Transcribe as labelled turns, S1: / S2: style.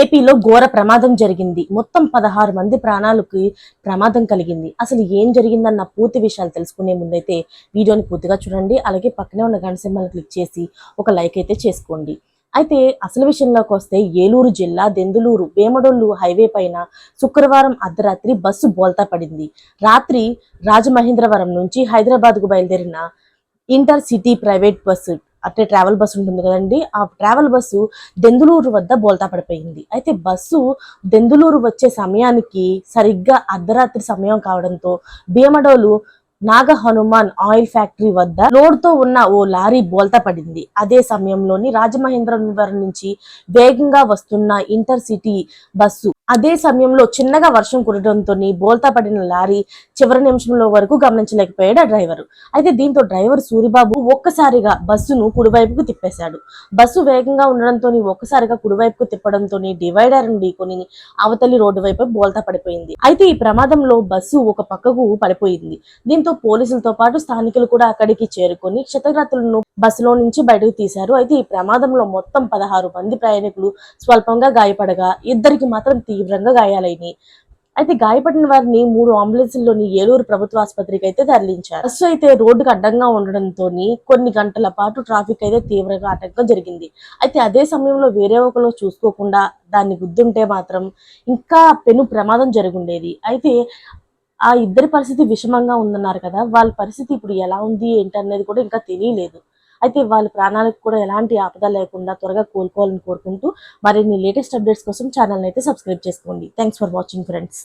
S1: ఏపీలో ఘోర ప్రమాదం జరిగింది. మొత్తం పదహారు మంది ప్రాణాలకు ప్రమాదం కలిగింది. అసలు ఏం జరిగిందన్న పూర్తి విషయాలు తెలుసుకునే ముందైతే వీడియోని పూర్తిగా చూడండి. అలాగే పక్కనే ఉన్న గంట క్లిక్ చేసి ఒక లైక్ అయితే చేసుకోండి. అయితే అసలు విషయంలోకి వస్తే ఏలూరు జిల్లా దెందులూరు వేమడోళ్ళు హైవే పైన శుక్రవారం అర్ధరాత్రి బస్సు బోల్తా పడింది. రాత్రి రాజమహేంద్రవరం నుంచి హైదరాబాద్కు బయలుదేరిన ఇంటర్ సిటీ ప్రైవేట్ బస్సు అట్టే ట్రావెల్ బస్సు ఉంటుంది కదండి. ఆ ట్రావెల్ బస్సు దెందులూరు వద్ద బోల్తా పడిపోయింది. అయితే బస్సు దెందులూరు వచ్చే సమయానికి సరిగ్గా అర్ధరాత్రి సమయం కావడంతో భీమడోలు నాగ హనుమాన్ ఆయిల్ ఫ్యాక్టరీ వద్ద లోడ్తో ఉన్న ఓ లారీ బోల్తా పడింది. అదే సమయంలోని రాజమహేంద్రవరం నుంచి వేగంగా వస్తున్న ఇంటర్ సిటీ బస్సు అదే సమయంలో చిన్నగా వర్షం కురడంతో బోల్తా పడిన లారీ చివరి నిమిషంలో వరకు గమనించలేకపోయాడు ఆ డ్రైవర్. అయితే దీంతో డ్రైవర్ సూరిబాబు ఒక్కసారిగా బస్సును కుడివైపుకు తిప్పేశాడు. బస్సు వేగంగా ఉండడంతో ఒక్కసారిగా కుడివైపుకు తిప్పడంతో డివైడర్ ఢీకొని అవతలి రోడ్డు వైపు బోల్తా పడిపోయింది. అయితే ఈ ప్రమాదంలో బస్సు ఒక పక్కకు పడిపోయింది. దీంతో పోలీసులతో పాటు స్థానికులు కూడా అక్కడికి చేరుకొని క్షతగ్రతులను బస్సులో నుంచి బయటకు తీశారు. అయితే ఈ ప్రమాదంలో మొత్తం పదహారు మంది ప్రయాణికులు స్వల్పంగా గాయపడగా ఇద్దరికి మాత్రం తీవ్రంగా గాయాలైనాయి. అయితే గాయపడిన వారిని మూడు అంబులెన్స్లోని ఏలూరు ప్రభుత్వ ఆసుపత్రికి అయితే తరలించారు. బస్సు అయితే రోడ్డుకు అడ్డంగా ఉండడంతో కొన్ని గంటల పాటు ట్రాఫిక్ అయితే తీవ్రంగా ఆటంకం జరిగింది. అయితే అదే సమయంలో వేరే ఒకరు చూసుకోకుండా దాన్ని గుద్దుంటే మాత్రం ఇంకా పెను ప్రమాదం జరుగుండేది. అయితే ఆ ఇద్దరి పరిస్థితి విషమంగా ఉందన్నారు కదా వాళ్ళ పరిస్థితి ఇప్పుడు ఎలా ఉంది ఏంటనేది కూడా ఇంకా తెలియలేదు. అయితే వాళ్ళ ప్రాణాలకు కూడా ఎలాంటి ఆపద లేకుండా త్వరగా కోలుకోవాలని కోరుకుంటూ మరిన్ని లేటెస్ట్ అప్డేట్స్ కోసం ఛానల్ అయితే సబ్స్క్రైబ్ చేసుకోండి. Thanks for watching friends